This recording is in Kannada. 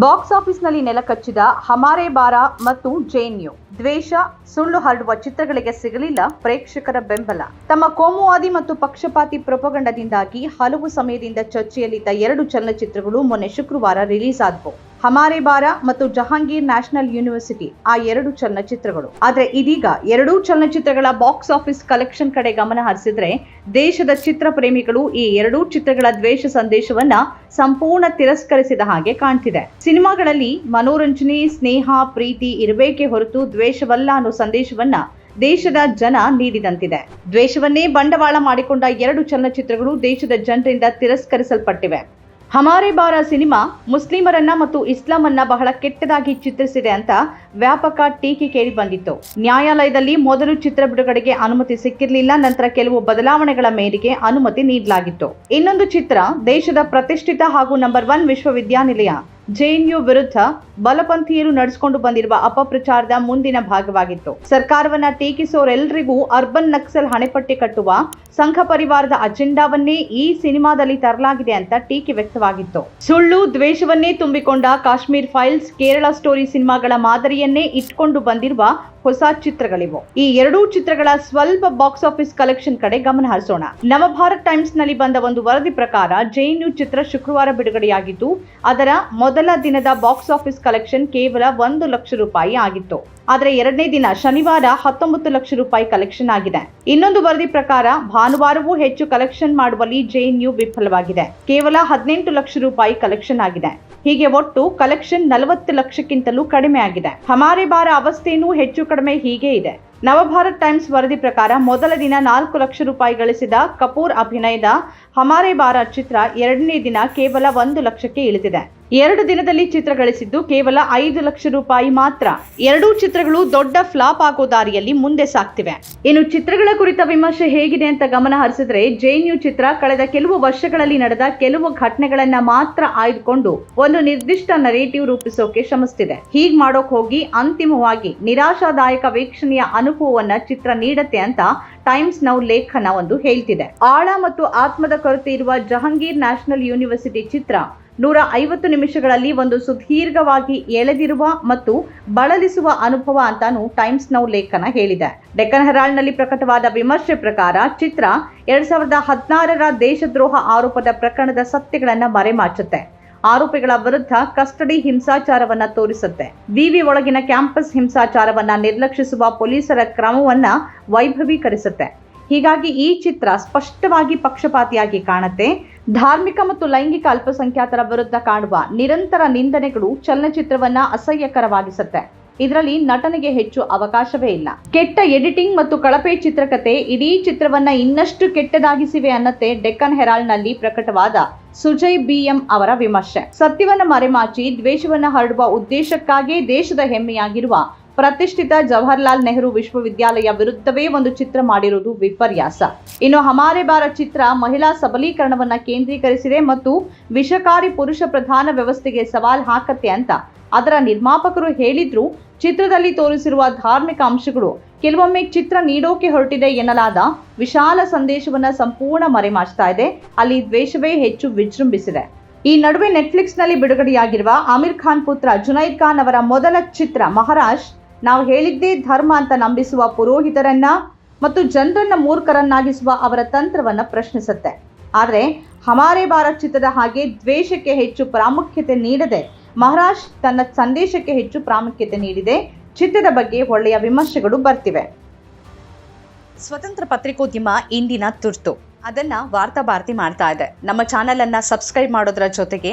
ಬಾಕ್ಸ್ ಆಫೀಸ್ನಲ್ಲಿ ನೆಲಕಚ್ಚಿದ ಹಮಾರೆ ಬಾರ ಮತ್ತು ಜೆಎನ್ಯು. ದ್ವೇಷ, ಸುಳ್ಳು ಹರಡುವ ಚಿತ್ರಗಳಿಗೆ ಸಿಗಲಿಲ್ಲ ಪ್ರೇಕ್ಷಕರ ಬೆಂಬಲ. ತಮ್ಮ ಕೋಮುವಾದಿ ಮತ್ತು ಪಕ್ಷಪಾತಿ ಪ್ರೊಪಗಂಡದಿಂದಾಗಿ ಹಲವು ಸಮಯದಿಂದ ಚರ್ಚೆಯಲ್ಲಿದ್ದ ಎರಡು ಚಲನಚಿತ್ರಗಳು ಮೊನ್ನೆ ಶುಕ್ರವಾರ ರಿಲೀಸ್ ಆದವು. ಹಮಾರೆ ಬಾರ ಮತ್ತು ಜಹಾಂಗೀರ್ ನ್ಯಾಷನಲ್ ಯೂನಿವರ್ಸಿಟಿ ಆ ಎರಡು ಚಲನಚಿತ್ರಗಳು. ಆದ್ರೆ ಇದೀಗ ಎರಡೂ ಚಲನಚಿತ್ರಗಳ ಬಾಕ್ಸ್ ಆಫೀಸ್ ಕಲೆಕ್ಷನ್ ಕಡೆ ಗಮನ ಹರಿಸಿದ್ರೆ ದೇಶದ ಚಿತ್ರ ಪ್ರೇಮಿಗಳು ಈ ಎರಡೂ ಚಿತ್ರಗಳ ದ್ವೇಷ ಸಂದೇಶವನ್ನ ಸಂಪೂರ್ಣ ತಿರಸ್ಕರಿಸಿದ ಹಾಗೆ ಕಾಣ್ತಿದೆ. ಸಿನಿಮಾಗಳಲ್ಲಿ ಮನೋರಂಜನೆ, ಸ್ನೇಹ, ಪ್ರೀತಿ ಇರಬೇಕೆ ಹೊರತು ದ್ವೇಷವಲ್ಲ ಅನ್ನೋ ಸಂದೇಶವನ್ನ ದೇಶದ ಜನ ನೀಡಿದಂತಿದೆ. ದ್ವೇಷವನ್ನೇ ಬಂಡವಾಳ ಮಾಡಿಕೊಂಡ ಎರಡು ಚಲನಚಿತ್ರಗಳು ದೇಶದ ಜನರಿಂದ ತಿರಸ್ಕರಿಸಲ್ಪಟ್ಟಿವೆ. ಹಮಾರೆ ಬಾರ ಸಿನಿಮಾ ಮುಸ್ಲಿಮರನ್ನ ಮತ್ತು ಇಸ್ಲಾಮನ್ನ ಬಹಳ ಕೆಟ್ಟದಾಗಿ ಚಿತ್ರಿಸಿದೆ ಅಂತ ವ್ಯಾಪಕ ಟೀಕೆ ಕೇಳಿ ಬಂದಿತ್ತು. ನ್ಯಾಯಾಲಯದಲ್ಲಿ ಮೊದಲು ಚಿತ್ರ ಬಿಡುಗಡೆಗೆ ಅನುಮತಿ ಸಿಕ್ಕಿರಲಿಲ್ಲ, ನಂತರ ಕೆಲವು ಬದಲಾವಣೆಗಳ ಮೇರೆಗೆ ಅನುಮತಿ ನೀಡಲಾಗಿತ್ತು. ಇನ್ನೊಂದು ಚಿತ್ರ ದೇಶದ ಪ್ರತಿಷ್ಠಿತ ಹಾಗೂ ನಂಬರ್ ಒನ್ ವಿಶ್ವವಿದ್ಯಾನಿಲಯ. ಜೆಎನ್ಯು ವಿರುದ್ಧ ಬಲಪಂಥೀಯರು ನಡೆಸಿಕೊಂಡು ಬಂದಿರುವ ಅಪಪ್ರಚಾರದ ಮುಂದಿನ ಭಾಗವಾಗಿತ್ತು. ಸರ್ಕಾರವನ್ನ ಟೀಕಿಸೋರೆಲ್ಲರಿಗೂ ಅರ್ಬನ್ ನಕ್ಸಲ್ ಹಣೆಪಟ್ಟಿ ಕಟ್ಟುವ ಸಂಘ ಪರಿವಾರದ ಅಜೆಂಡಾವನ್ನೇ ಈ ಸಿನಿಮಾದಲ್ಲಿ ತರಲಾಗಿದೆ ಅಂತ ಟೀಕೆ ವ್ಯಕ್ತವಾಗಿತ್ತು. ಸುಳ್ಳು, ದ್ವೇಷವನ್ನೇ ತುಂಬಿಕೊಂಡ ಕಾಶ್ಮೀರ್ ಫೈಲ್ಸ್, ಕೇರಳ ಸ್ಟೋರಿ ಸಿನಿಮಾಗಳ ಮಾದರಿಯನ್ನೇ ಇಟ್ಕೊಂಡು ಬಂದಿರುವ ಹೊಸ ಚಿತ್ರಗಳಿವು. ಈ ಎರಡೂ ಚಿತ್ರಗಳ ಸ್ವಲ್ಪ ಬಾಕ್ಸ್ ಆಫೀಸ್ ಕಲೆಕ್ಷನ್ ಕಡೆ ಗಮನ ಹರಿಸೋಣ. ನವಭಾರತ್ ಟೈಮ್ಸ್ನಲ್ಲಿ ಬಂದ ಒಂದು ವರದಿ ಪ್ರಕಾರ ಜೆಎನ್ಯು ಚಿತ್ರ ಶುಕ್ರವಾರ ಬಿಡುಗಡೆಯಾಗಿದ್ದು, ಅದರ ದಿನದ ಬಾಕ್ಸ್ ಆಫೀಸ್ ಕಲೆಕ್ಷನ್ ಕೇವಲ ಒಂದು ಲಕ್ಷ ರೂಪಾಯಿ ಆಗಿತ್ತು. ಆದರೆ ಎರಡನೇ ದಿನ ಶನಿವಾರ ಹತ್ತೊಂಬತ್ತು ಲಕ್ಷ ರೂಪಾಯಿ ಕಲೆಕ್ಷನ್ ಆಗಿದೆ. ಇನ್ನೊಂದು ವರದಿ ಪ್ರಕಾರ ಭಾನುವಾರವೂ ಹೆಚ್ಚು ಕಲೆಕ್ಷನ್ ಮಾಡುವಲ್ಲಿ ಜೆಎನ್ಯು ವಿಫಲವಾಗಿದೆ. ಕೇವಲ ಹದಿನೆಂಟು ಲಕ್ಷ ರೂಪಾಯಿ ಕಲೆಕ್ಷನ್ ಆಗಿದೆ. ಹೀಗೆ ಒಟ್ಟು ಕಲೆಕ್ಷನ್ ನಲವತ್ತು ಲಕ್ಷಕ್ಕಿಂತಲೂ ಕಡಿಮೆ ಆಗಿದೆ. ಹಮಾರಿ ಬಾರ ಅವಸ್ಥೆಯೂ ಹೆಚ್ಚು ಕಡಿಮೆ ಹೀಗೆ ಇದೆ. ನವಭಾರತ್ ಟೈಮ್ಸ್ ವರದಿ ಪ್ರಕಾರ ಮೊದಲ ದಿನ ನಾಲ್ಕು ಲಕ್ಷ ರೂಪಾಯಿ ಗಳಿಸಿದ ಕಪೂರ್ ಅಭಿನಯದ ಹಮಾರೆ ಬಾರ ಚಿತ್ರ ಎರಡನೇ ದಿನ ಕೇವಲ ಒಂದು ಲಕ್ಷಕ್ಕೆ ಇಳಿದಿದೆ. ಎರಡು ದಿನದಲ್ಲಿ ಚಿತ್ರ ಗಳಿಸಿದ್ದು ಕೇವಲ ಐದು ಲಕ್ಷ ರೂಪಾಯಿ ಮಾತ್ರ. ಎರಡೂ ಚಿತ್ರಗಳು ದೊಡ್ಡ ಫ್ಲಾಪ್ ಆಗೋ ದಾರಿಯಲ್ಲಿ ಮುಂದೆ ಸಾಕ್ತಿವೆ. ಇನ್ನು ಚಿತ್ರಗಳ ಕುರಿತ ವಿಮರ್ಶೆ ಹೇಗಿದೆ ಅಂತ ಗಮನ ಹರಿಸಿದ್ರೆ ಜೆಎನ್ಯು ಚಿತ್ರ ಕಳೆದ ಕೆಲವು ವರ್ಷಗಳಲ್ಲಿ ನಡೆದ ಕೆಲವು ಘಟನೆಗಳನ್ನ ಮಾತ್ರ ಆಯ್ದುಕೊಂಡು ಒಂದು ನಿರ್ದಿಷ್ಟ ನರೇಟಿವ್ ರೂಪಿಸೋಕೆ ಶ್ರಮಿಸ್ತಿದೆ. ಹೀಗ್ ಮಾಡೋಕ್ ಹೋಗಿ ಅಂತಿಮವಾಗಿ ನಿರಾಶಾದಾಯಕ ವೀಕ್ಷಣೆಯ ಅನುಭವವನ್ನ ಚಿತ್ರ ನೀಡತ್ತೆ ಅಂತ ಟೈಮ್ಸ್ ನೌ ಲೇಖನ ಒಂದು ಹೇಳ್ತಿದೆ. ಆಳ ಮತ್ತು ಆತ್ಮದ ಕೊರತೆ ಇರುವ ಜಹಾಂಗೀರ್ ನ್ಯಾಷನಲ್ ಯೂನಿವರ್ಸಿಟಿ ಚಿತ್ರ ನೂರ ಐವತ್ತು ನಿಮಿಷಗಳಲ್ಲಿ ಒಂದು ಸುದೀರ್ಘವಾಗಿ ಎಳೆದಿರುವ ಮತ್ತು ಬಳಲಿಸುವ ಅನುಭವ ಅಂತಾನು ಟೈಮ್ಸ್ ನೌ ಲೇಖನ ಹೇಳಿದೆ. ಡೆಕ್ಕನ್ ಹೆರಾಲ್ಡ್ನಲ್ಲಿ ಪ್ರಕಟವಾದ ವಿಮರ್ಶೆ ಪ್ರಕಾರ ಚಿತ್ರ ಎರಡ್ ಸಾವಿರದ ಹದಿನಾರರ ದೇಶದ್ರೋಹ ಆರೋಪದ ಪ್ರಕರಣದ ಸತ್ಯಗಳನ್ನು ಮರೆಮಾಚುತ್ತೆ. ಆರೋಪಿಗಳ ವಿರುದ್ಧ ಕಸ್ಟಡಿ ಹಿಂಸಾಚಾರವನ್ನ ತೋರಿಸುತ್ತೆ. ವಿವಿ ಒಳಗಿನ ಕ್ಯಾಂಪಸ್ ಹಿಂಸಾಚಾರವನ್ನ ನಿರ್ಲಕ್ಷಿಸುವ ಪೊಲೀಸರ ಕ್ರಮವನ್ನ ವೈಭವೀಕರಿಸುತ್ತೆ. ಹೀಗಾಗಿ ಈ ಚಿತ್ರ ಸ್ಪಷ್ಟವಾಗಿ ಪಕ್ಷಪಾತಿಯಾಗಿ ಕಾಣುತ್ತೆ. ಧಾರ್ಮಿಕ ಮತ್ತು ಲೈಂಗಿಕ ಅಲ್ಪಸಂಖ್ಯಾತರ ವಿರುದ್ಧ ಕಾಣುವ ನಿರಂತರ ನಿಂದನೆಗಳು ಚಲನಚಿತ್ರವನ್ನ ಅಸಹ್ಯಕರವಾಗಿಸುತ್ತೆ. ಇದರಲ್ಲಿ ನಟನೆಗೆ ಹೆಚ್ಚು ಅವಕಾಶವೇ ಇಲ್ಲ. ಕೆಟ್ಟ ಎಡಿಟಿಂಗ್ ಮತ್ತು ಕಳಪೆ ಚಿತ್ರಕಥೆ ಇಡೀ ಚಿತ್ರವನ್ನ ಇನ್ನಷ್ಟು ಕೆಟ್ಟದಾಗಿಸಿವೆ ಅನ್ನತ್ತೆ ಡೆಕ್ಕನ್ ಹೆರಾಲ್ಡ್ನಲ್ಲಿ ಪ್ರಕಟವಾದ ಸುಜಯ್ ಬಿಎಂ ಅವರ ವಿಮರ್ಶೆ. ಸತ್ಯವನ್ನ ಮರೆಮಾಚಿ ದ್ವೇಷವನ್ನ ಹರಡುವ ಉದ್ದೇಶಕ್ಕಾಗಿ ದೇಶದ ಹೆಮ್ಮೆಯಾಗಿರುವ ಪ್ರತಿಷ್ಠಿತ ಜವಾಹರ್ಲಾಲ್ ನೆಹರು ವಿಶ್ವವಿದ್ಯಾಲಯ ವಿರುದ್ಧವೇ ಒಂದು ಚಿತ್ರ ಮಾಡಿರುವುದು ವಿಪರ್ಯಾಸ. ಇನ್ನು ಹಮಾರೆ ಬಾರ ಚಿತ್ರ ಮಹಿಳಾ ಸಬಲೀಕರಣವನ್ನ ಕೇಂದ್ರೀಕರಿಸಿದೆ ಮತ್ತು ವಿಷಕಾರಿ ಪುರುಷ ಪ್ರಧಾನ ವ್ಯವಸ್ಥೆಗೆ ಸವಾಲ್ ಹಾಕತ್ತೆ ಅಂತ. ಅದರ ನಿರ್ಮಾಪಕರು ಹೇಳಿದ್ರು, ಚಿತ್ರದಲ್ಲಿ ತೋರಿಸಿರುವ ಧಾರ್ಮಿಕ ಅಂಶಗಳು ಕೆಲವೊಮ್ಮೆ ಚಿತ್ರ ನೀಡೋಕೆ ಹೊರಟಿದೆ ಎನ್ನಲಾದ ವಿಶಾಲ ಸಂದೇಶವನ್ನ ಸಂಪೂರ್ಣ ಮರೆಮಾಚ್ತಾ ಇದೆ. ಅಲ್ಲಿ ದ್ವೇಷವೇ ಹೆಚ್ಚು ವಿಜೃಂಭಿಸಿದೆ. ಈ ನಡುವೆ ನೆಟ್ಫ್ಲಿಕ್ಸ್ನಲ್ಲಿ ಬಿಡುಗಡೆಯಾಗಿರುವ ಆಮಿರ್ ಖಾನ್ ಪುತ್ರ ಜುನೈದ್ ಖಾನ್ ಅವರ ಮೊದಲ ಚಿತ್ರ ಮಹಾರಾಜ್ ನಾವು ಹೇಳಿದ್ದೇ ಧರ್ಮ ಅಂತ ನಂಬಿಸುವ ಪುರೋಹಿತರನ್ನ ಮತ್ತು ಜನರನ್ನ ಮೂರ್ಖರನ್ನಾಗಿಸುವ ಅವರ ತಂತ್ರವನ್ನ ಪ್ರಶ್ನಿಸುತ್ತೆ. ಆದರೆ ಹಮಾರೆ ಭಾರತ್ ಚಿತ್ರದ ಹಾಗೆ ದ್ವೇಷಕ್ಕೆ ಹೆಚ್ಚು ಪ್ರಾಮುಖ್ಯತೆ ನೀಡದೆ ಮಹಾರಾಜ್ ತನ್ನ ಸಂದೇಶಕ್ಕೆ ಹೆಚ್ಚು ಪ್ರಾಮುಖ್ಯತೆ ನೀಡಿದೆ. ಚಿತ್ರದ ಬಗ್ಗೆ ಒಳ್ಳೆಯ ವಿಮರ್ಶೆಗಳು ಬರ್ತಿವೆ. ಸ್ವತಂತ್ರ ಪತ್ರಿಕೋದ್ಯಮ ಇಂದಿನ ತುರ್ತು. ಅದನ್ನ ವಾರ್ತಾ ಭಾರತಿ ಮಾಡ್ತಾ ಇದೆ. ನಮ್ಮ ಚಾನೆಲ್ ಅನ್ನ ಸಬ್ಸ್ಕ್ರೈಬ್ ಮಾಡೋದ್ರ ಜೊತೆಗೆ